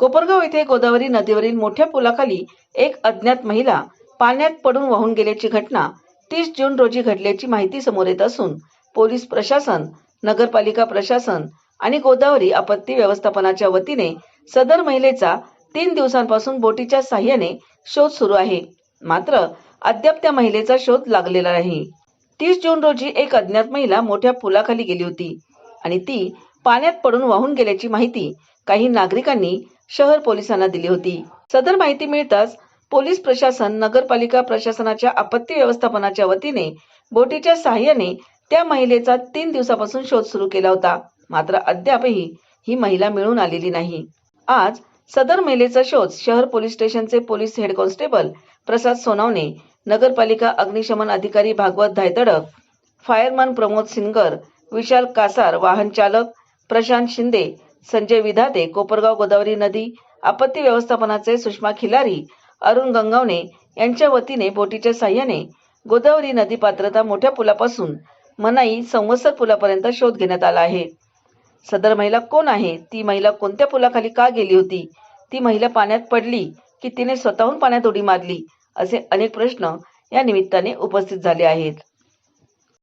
कोपरगाव येथे गोदावरी नदीवरील मोठ्या पुलाखाली एक अज्ञात महिला पाण्यात पडून वाहून गेल्याची घटना तीस जून रोजी घडल्याची माहिती समोर येत असून पोलीस प्रशासन नगरपालिका प्रशासन आणि गोदावरी आपत्ती व्यवस्थापनाच्या वतीने सदर महिलेचा तीन दिवसांपासून बोटीच्या साह्याने शोध सुरू आहे. मात्र अद्याप त्या महिलेचा शोध लागलेला नाही. तीस जून रोजी एक अज्ञात महिला मोठ्या पुलाखाली गेली होती आणि ती पाण्यात पडून वाहून गेल्याची माहिती काही नागरिकांनी शहर पोलिसांना दिली होती. सदर माहिती मिळताच पोलीस प्रशासन नगरपालिका प्रशासनाच्या आपत्ती व्यवस्थापनाच्या वतीने बोटीच्या सहाय्याने त्या महिलेचा तीन दिवसापासून शोध सुरू केला होता. मात्र अद्यापही ही महिला मिळून आलेली नाही. आज सदर महिलेचा शोध शहर पोलीस स्टेशनचे police head constable Prasad Sonawane नगरपालिका अग्निशमन अधिकारी भागवत धायतडक फायरमन प्रमोद सिंगर विशाल कासार वाहन चालक प्रशांत शिंदे संजय विधाते कोपरगाव गोदावरी नदी आपत्ती व्यवस्थापनाचे सुषमा खिलारी अरुण गंगावणे यांच्या वतीने बोटीच्या साह्याने गोदावरी नदी पात्रता मोठ्या पुलापासून मनाई संवत्सर पुलापर्यंत शोध घेण्यात आला आहे. सदर महिला कोण आहे? ती महिला कोणत्या पुलाखाली का गेली होती? ती महिला पाण्यात पडली की तिने स्वतःहून पाण्यात उडी मारली? असे अनेक प्रश्न या निमित्ताने उपस्थित झाले आहेत.